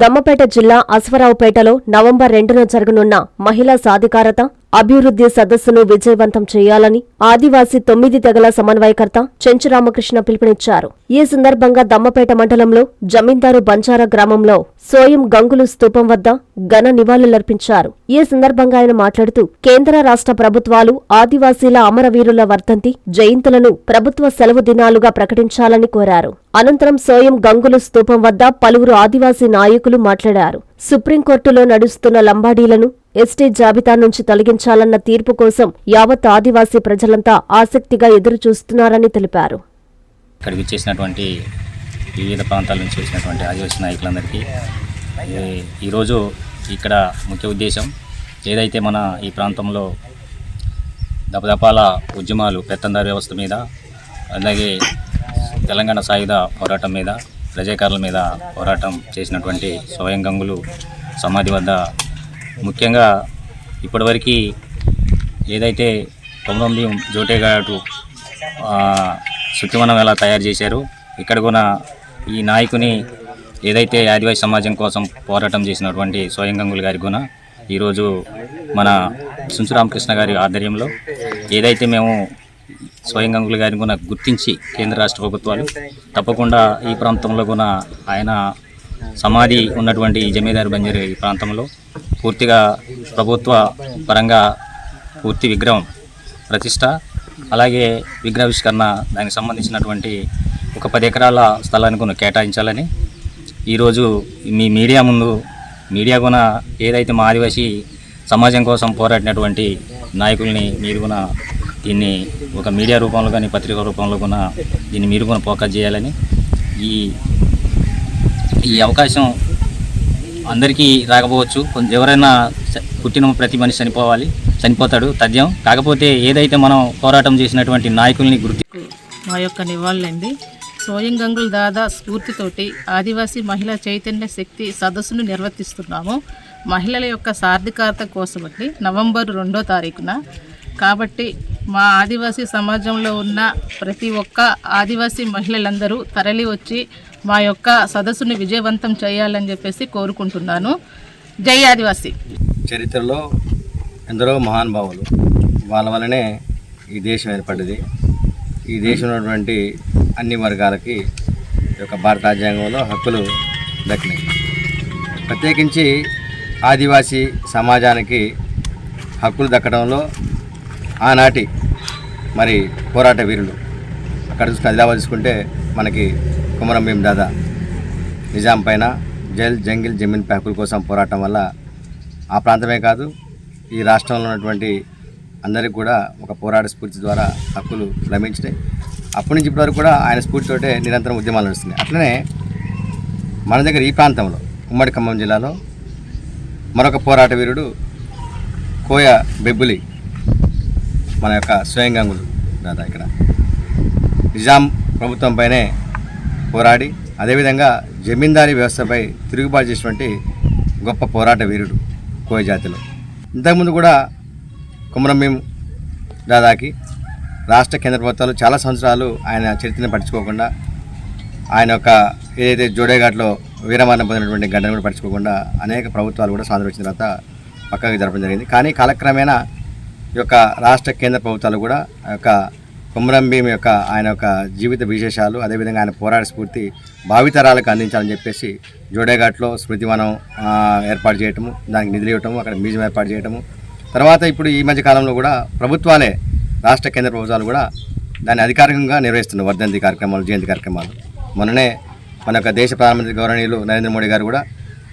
దమ్మపేట జిల్లా అశ్వరావుపేటలో నవంబర్ రెండున జరగనున్న మహిళా సాధికారత అభివృద్ధి సదస్సును విజయవంతం చేయాలని ఆదివాసీ తొమ్మిది తెగల సమన్వయకర్త చెంచు రామకృష్ణ పిలుపునిచ్చారు. ఈ సందర్భంగా దమ్మపేట మండలంలో జమీందారు బంజారా గ్రామంలో సోయం గంగులు స్తూపం వద్ద ఘన నివాళులర్పించారు. ఈ సందర్భంగా ఆయన మాట్లాడుతూ కేంద్ర రాష్ట్ర ప్రభుత్వాలు ఆదివాసీల అమరవీరుల వర్ధంతి జయంతులను ప్రభుత్వ సెలవు దినాలుగా ప్రకటించాలని కోరారు. అనంతరం సోయం గంగులు స్తూపం వద్ద పలువురు ఆదివాసీ నాయకులు మాట్లాడారు. సుప్రీంకోర్టులో నడుస్తున్న లంబాడీలను ఎస్టీ జాబితా నుంచి తొలగించాలన్న తీర్పు కోసం యావత్ ఆదివాసీ ప్రజలంతా ఆసక్తిగా ఎదురుచూస్తున్నారని తెలిపారు. ఇక్కడికి వచ్చేసినటువంటి వివిధ ప్రాంతాల నుంచి వచ్చినటువంటి ఆదివాసీ నాయకులందరికీ ఈరోజు ఇక్కడ ముఖ్య ఉద్దేశం ఏదైతే మన ఈ ప్రాంతంలో దపదపాల ఉద్యమాలు పెత్తందారి వ్యవస్థ మీద అలాగే తెలంగాణ సాయుధ పోరాటం మీద ప్రజాకారుల మీద పోరాటం చేసినటువంటి స్వయం గంగులు సమాధి వద్ద ముఖ్యంగా ఇప్పటివరకు ఏదైతే తొమ్మిది జోటేగాటు శుద్ధివనం ఎలా తయారు చేశారు ఇక్కడ కూడా ఈ నాయకుని ఏదైతే ఆదివాసీ సమాజం కోసం పోరాటం చేసినటువంటి స్వయం గంగులు గారి గుణ ఈరోజు మన సుంచు రామకృష్ణ గారి ఆధ్వర్యంలో ఏదైతే మేము స్వయం గంగులు గారిని కూడా గుర్తించి కేంద్ర రాష్ట్ర ప్రభుత్వాలు తప్పకుండా ఈ ప్రాంతంలో కూడా ఆయన సమాధి ఉన్నటువంటి జమీదారు బంజారు ఈ ప్రాంతంలో పూర్తిగా ప్రభుత్వ పరంగా పూర్తి విగ్రహం ప్రతిష్ట. అలాగే విగ్రహావిష్కరణ దానికి సంబంధించినటువంటి ఒక పది ఎకరాల స్థలాన్ని కూడా కేటాయించాలని ఈరోజు మీ మీడియా ముందు మీడియా కూడా ఏదైతే మా ఆదివాసీ సమాజం కోసం పోరాడినటువంటి నాయకుల్ని మీరు కూడా దీన్ని ఒక మీడియా రూపంలో కానీ పత్రిక రూపంలో కూడా దీన్ని మీరు కూడా ఫోకస్ చేయాలని ఈ ఈ అవకాశం అందరికీ రాకపోవచ్చు. కొంచెం ఎవరైనా పుట్టిన ప్రతి మనిషి చనిపోవాలి చనిపోతాడు తథ్యం. కాకపోతే ఏదైతే మనం పోరాటం చేసినటువంటి నాయకుల్ని గుర్తి మా యొక్క నివాళులండి స్వయం గంగుల దాదా స్ఫూర్తితోటి ఆదివాసీ మహిళా చైతన్య శక్తి సదస్సును నిర్వర్తిస్తున్నాము. మహిళల యొక్క సాధికారత కోసమండి నవంబర్ రెండో తారీఖున. కాబట్టి మా ఆదివాసీ సమాజంలో ఉన్న ప్రతి ఒక్క ఆదివాసీ మహిళలందరూ తరలి వచ్చి మా యొక్క సదస్సుని విజయవంతం చేయాలని చెప్పేసి కోరుకుంటున్నాను. జై ఆదివాసీ. చరిత్రలో ఎందరో మహానుభావులు వాళ్ళ వల్లనే ఈ దేశం ఏర్పడింది ఈ దేశంలో ఉన్నటువంటి అన్ని వర్గాలకి ఈ యొక్క భారత రాజ్యాంగంలో హక్కులు దక్కినాయి. ప్రత్యేకించి ఆదివాసీ సమాజానికి హక్కులు దక్కడంలో ఆనాటి మరి పోరాట వీరులు. అక్కడ చూసుకుని ఆదిలాబాద్ చూసుకుంటే మనకి కుమరం భీం దాదా నిజాం పైన జైల్ జంగిల్ జమీన్ పై హక్కుల కోసం పోరాటం వల్ల ఆ ప్రాంతమే కాదు ఈ రాష్ట్రంలో ఉన్నటువంటి అందరికీ కూడా ఒక పోరాట స్ఫూర్తి ద్వారా హక్కులు లభించినాయి. అప్పటి నుంచి ఇప్పటివరకు కూడా ఆయన స్ఫూర్తితోటే నిరంతరం ఉద్యమాలు నడుస్తున్నాయి. అట్లనే మన దగ్గర ఈ ప్రాంతంలో ఉమ్మడి ఖమ్మం జిల్లాలో మరొక పోరాట వీరుడు కోయ బెబ్బులి మన యొక్క స్వయంగంగులు దాదా ఇక్కడ. నిజాం ప్రభుత్వంపైనే పోరాడి అదేవిధంగా జమీందారీ వ్యవస్థపై తిరుగుబాటు చేసినటువంటి గొప్ప పోరాట వీరుడు కోయ జాతిలో. ఇంతకుముందు కూడా కుమరంభీం దాదాకి రాష్ట్ర కేంద్ర ప్రభుత్వాలు చాలా సంవత్సరాలు ఆయన చరిత్రను పట్టించుకోకుండా ఆయన యొక్క ఏదైతే జోడేఘాట్లో వీరమరణం పొందినటువంటి గడ్డను కూడా పట్టించుకోకుండా అనేక ప్రభుత్వాలు కూడా స్వాతంత్రం వచ్చిన తర్వాత పక్కకి జరపడం జరిగింది. కానీ కాలక్రమేణా యొక్క రాష్ట్ర కేంద్ర ప్రభుత్వాలు కూడా ఆ యొక్క కుమరం భీం యొక్క ఆయన యొక్క జీవిత విశేషాలు అదేవిధంగా ఆయన పోరాట స్ఫూర్తి భావితరాలకు అందించాలని చెప్పేసి జోడేఘాట్లో స్మృతివనం ఏర్పాటు చేయటము దానికి నిధులు ఇవ్వటము అక్కడ మ్యూజియం ఏర్పాటు చేయటము. తర్వాత ఇప్పుడు ఈ మధ్య కాలంలో కూడా ప్రభుత్వాలే రాష్ట్ర కేంద్ర ప్రభుత్వాలు కూడా దాన్ని అధికారికంగా నిర్వహిస్తున్నాయి వర్ధంతి కార్యక్రమాలు జయంతి కార్యక్రమాలు. మొన్ననే మన యొక్క దేశ ప్రధానమంత్రి గౌరవనీయులు నరేంద్ర మోడీ గారు కూడా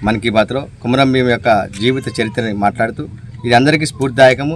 మన్ కీ బాత్లో కుమరం భీమ్ యొక్క జీవిత చరిత్రని మాట్లాడుతూ ఇది అందరికీ స్ఫూర్తిదాయకము